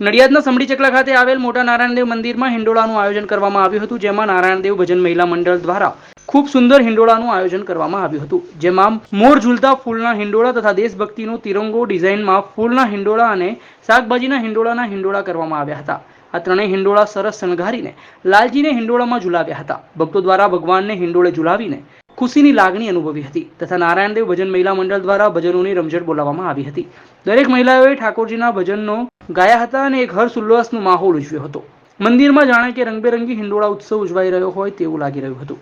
નડિયાદના સમડી ચકલા ખાતે આવેલ મોટા નારાયણદેવ મંદિરમાં હિંડોળાનું આયોજન કરવામાં આવ્યું હતું, જેમાં નારાયણદેવ ભજન મહિલા મંડળ દ્વારા ખૂબ સુંદર હિંડોળાનું આયોજન કરવામાં આવ્યું હતું, જેમાં મોર ઝૂલતા ફૂલના હિંડોળા તથા દેશભક્તિનો તિરંગો ડિઝાઇનમાં ફૂલના હિંડોળા અને શાકભાજીના હિંડોળાના હિંડોળા કરવામાં આવ્યા હતા. આ ત્રણેય હિંડોળા સરસ શણગારીને લાલજીને હિંડોળામાં ઝુલાવ્યા હતા. ભક્તો દ્વારા ભગવાનને હિંડોળે ઝુલાવીને ખુશીની લાગણી અનુભવી હતી તથા નારાયણદેવ ભજન મહિલા મંડળ દ્વારા ભજનોની રમઝટ બોલાવવામાં આવી હતી. દરેક મહિલાઓએ ઠાકોરજીના ભજનનો ગાયા હતા અને એક હર્ષ ઉલ્લાસનો માહોલ ઉજવ્યો હતો. મંદિરમાં જાણે કે રંગબેરંગી હિંડોળા ઉત્સવ ઉજવાઈ રહ્યો હોય તેવું લાગી રહ્યું હતું.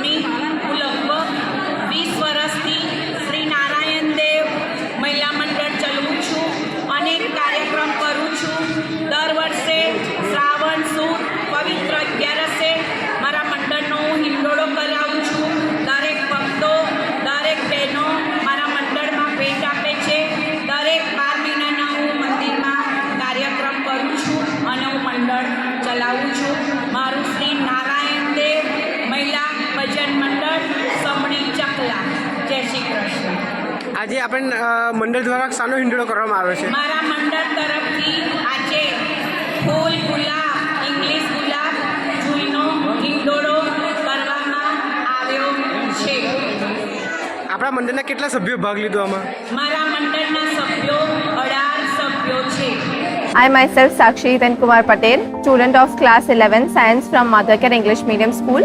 me. આજે આપણે મંડળ દ્વારા સાનો હિંડોળો કરવામાં આવ્યો છે. મારા મંડળ તરફથી આજે ફૂલ ગુલાબ ઇંગ્લિશ ગુલાબ જુઈનો હિંડોળો કરવામાં આવ્યો છે. આપણા મંડળના કેટલા સભ્યો ભાગ લીધો આમાં? મારા મંડળના સભ્યો અઢાર સભ્યો છે. I myself Sakshi Kumar Patel, student of class 11 science from Mothercare English Medium School.